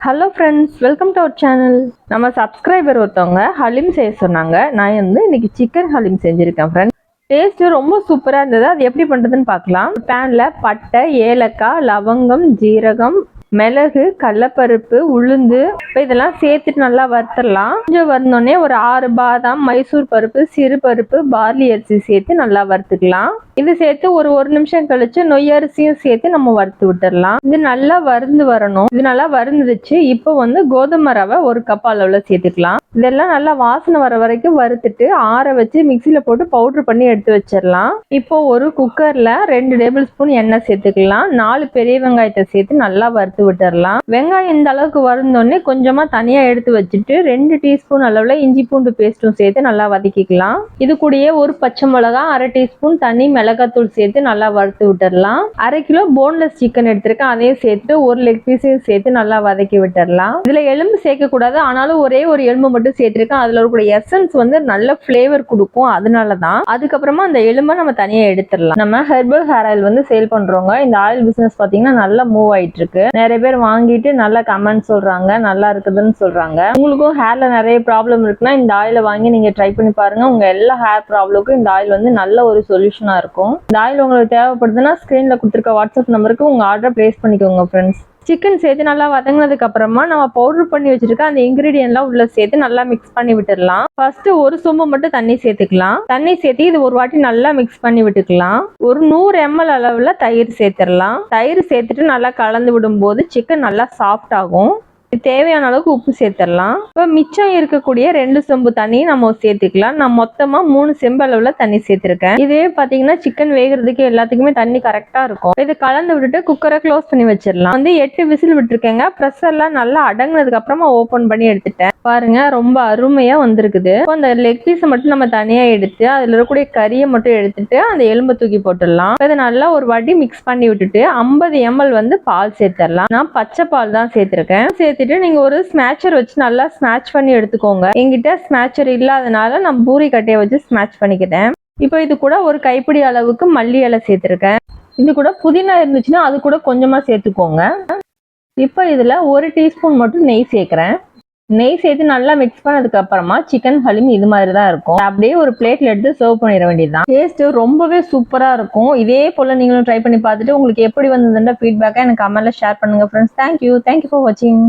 Hello friends welcome to our channel நம்ம subscriber ஒருத்தவங்க ஹலீம் செய்ய சொன்னாங்க. நான் வந்து இன்னைக்கு சிக்கன் ஹலீம் செஞ்சுருக்கேன் ஃப்ரெண்ட்ஸ் டேஸ்ட் ரொம்ப சூப்பராக இருந்தது. அது எப்படி பண்ணுறதுன்னு பார்க்கலாம். பேனில் பட்டை ஏலக்காய் லவங்கம் ஜீரகம் மிளகு கடலப்பருப்பு உளுந்து இப்போ இதெல்லாம் சேர்த்துட்டு நல்லா வறுத்துடலாம். கொஞ்சம் வந்தோடனே ஒரு ஆறு பாதாம் மைசூர் பருப்பு சிறு பருப்பு பார்லி அரிசி சேர்த்து நல்லா வறுத்துக்கலாம். இது சேர்த்து ஒரு ஒரு நிமிஷம் கழிச்சு நொய் அரிசியும் சேர்த்து நம்ம வறுத்து விட்டுடலாம். இது நல்லா வறுந்து வரணும். இது நல்லா வறுந்துருச்சு. இப்போ வந்து கோதுமை ரவை ஒரு கப் அளவில் சேர்த்துக்கலாம். இதெல்லாம் நல்லா வாசனை வர வரைக்கும் வறுத்துட்டு ஆற வச்சு மிக்சியில் போட்டு பவுட்ரு பண்ணி எடுத்து வச்சிடலாம் இப்போ ஒரு குக்கரில் ரெண்டு டேபிள் ஸ்பூன் எண்ணெய் சேர்த்துக்கலாம். நாலு பெரிய வெங்காயத்தை சேர்த்து நல்லா வறுத்து விட்டுடலாம் வெங்காயம் இந்த அளவுக்கு வருந்தோடனே கொஞ்சமாக தனியாக எடுத்து வச்சுட்டு ரெண்டு டீஸ்பூன் அளவில் இஞ்சி பூண்டு பேஸ்ட்டும் சேர்த்து நல்லா வதக்கிக்கலாம். இது கூடயே ஒரு பச்சை மிளகா அரை டீஸ்பூன் தனி மிளகாத்தூள் சேர்த்து நல்லா வறுத்து விட்டுடலாம் அரை கிலோ போன்லெஸ் சிக்கன் எடுத்திருக்கேன். அதையும் சேர்த்து ஒரு லெக் பீஸையும் சேர்த்து நல்லா வதக்கி விட்டுடலாம் இதில் எலும்பு சேர்க்கக்கூடாது. ஆனாலும் ஒரே ஒரு எலும்பு மட்டும் சேர்த்துருக்கேன். அதில் இருக்கக்கூடிய எசன்ஸ் வந்து நல்ல ஃப்ளேவர் கொடுக்கும். அதனால தான் அதுக்கப்புறமா அந்த எலும்பை நம்ம தனியாக எடுத்துடலாம். நம்ம ஹெர்பல் ஹேர் ஆயில் வந்து சேல் பண்ணுறவங்க இந்த ஆயில் பிஸ்னஸ் பார்த்தீங்கன்னா நல்லா மூவ் ஆயிட்டு இருக்கு நிறைய பேர் வாங்கிட்டு நல்ல கமெண்ட் சொல்கிறாங்க நல்லா இருக்குதுன்னு சொல்கிறாங்க உங்களுக்கும் ஹேர்ல நிறைய ப்ராப்ளம் இருக்குன்னா இந்த ஆயிலை வாங்கி நீங்கள் ட்ரை பண்ணி பாருங்க. உங்கள் எல்லா ஹேர் ப்ராப்ளமுக்கும் இந்த ஆயில் வந்து நல்ல ஒரு சொல்யூஷனாக இருக்கும். இந்த ஆயில் உங்களுக்கு தேவைப்படுதுன்னா ஸ்க்ரீனில் கொடுத்துருக்க வாட்ஸ்அப் நம்பருக்கு உங்கள் ஆர்டர் ப்ளேஸ் பண்ணிக்கோங்க ஃப்ரெண்ட்ஸ் சிக்கன் சேர்த்து நல்லா வதங்கினதுக்கு அப்புறமா நம்ம பவுடர் பண்ணி வச்சிருக்க அந்த இன்கிரீடியன்ட்லாம் உள்ள சேர்த்து நல்லா மிக்ஸ் பண்ணி விட்டுடலாம். ஃபர்ஸ்ட் ஒரு சொம்பு மட்டும் தண்ணி சேர்த்துக்கலாம். தண்ணி சேர்த்து இது ஒரு வாட்டி நல்லா மிக்ஸ் பண்ணி விட்டுக்கலாம். ஒரு நூறு எம்எல் அளவுல தயிர் சேர்த்துடலாம். தயிர் சேர்த்துட்டு நல்லா கலந்து விடும்போது சிக்கன் நல்லா சாஃப்ட் ஆகும். தேவையான அளவுக்கு உப்பு சேர்த்துடலாம் இப்போ மிச்சம் இருக்கக்கூடிய ரெண்டு செம்பு தண்ணி நம்ம சேர்த்துக்கலாம். நான் மொத்தமாக மூணு செம்பு அளவில் தண்ணி சேர்த்துருக்கேன். இதே பார்த்தீங்கன்னா சிக்கன் வேகிறதுக்கு எல்லாத்துக்குமே தண்ணி கரெக்டாக இருக்கும். இதை கலந்து விட்டுட்டு குக்கரை க்ளோஸ் பண்ணி வச்சிடலாம் வந்து எட்டு விசில் விட்டுருக்கேங்க. ப்ரெஷர்லாம் நல்லா அடங்கினதுக்கு அப்புறமா ஓப்பன் பண்ணி எடுத்துட்டேன். பாருங்க ரொம்ப அருமையா வந்திருக்குது. இப்போ அந்த லெக் பீஸை மட்டும் நம்ம தனியா எடுத்து அதுல இருக்கக்கூடிய கறியை மட்டும் எடுத்துட்டு அந்த எலும்பை தூக்கி போட்டுடலாம் இதை நல்லா ஒரு வாட்டி மிக்ஸ் பண்ணி விட்டுட்டு ஐம்பது எம்எல் வந்து பால் சேர்த்துடலாம் நான் பச்சை பால் தான் சேர்த்திருக்கேன். சேர்த்துட்டு நீங்க ஒரு ஸ்மேச்சர் வச்சு நல்லா ஸ்மேட்ச் பண்ணி எடுத்துக்கோங்க. எங்கிட்ட ஸ்மேச்சர் இல்லாதனால நான் பூரி கட்டையை வச்சு ஸ்மேட்ச் பண்ணிக்கிட்டேன். இப்போ இது கூட ஒரு கைப்பிடி அளவுக்கு மல்லி இலை சேர்த்துருக்கேன். இது கூட புதினா இருந்துச்சுன்னா அது கூட கொஞ்சமாக சேர்த்துக்கோங்க. இப்போ இதில் ஒரு டீஸ்பூன் மட்டும் நெய் சேர்க்குறேன். நெய் சேர்த்து நல்லா மிக்ஸ் பண்ணதுக்கு அப்புறமா சிக்கன் ஹலிம் இது மாதிரி தான் இருக்கும் அப்படியே ஒரு பிளேட்ல எடுத்து சர்வ் பண்ணிட வேண்டியதுதான். டேஸ்ட் ரொம்பவே சூப்பரா இருக்கும். இதே போல நீங்களும் ட்ரை பண்ணி பார்த்துட்டு உங்களுக்கு எப்படி வந்ததுன்ற ஃபீட்பேக்கை எனக்கு கமெண்ட்ல ஷேர் பண்ணுங்க ஃப்ரெண்ட்ஸ் தேங்க்யூ தேங்க்யூ ஃபார் வாட்சிங்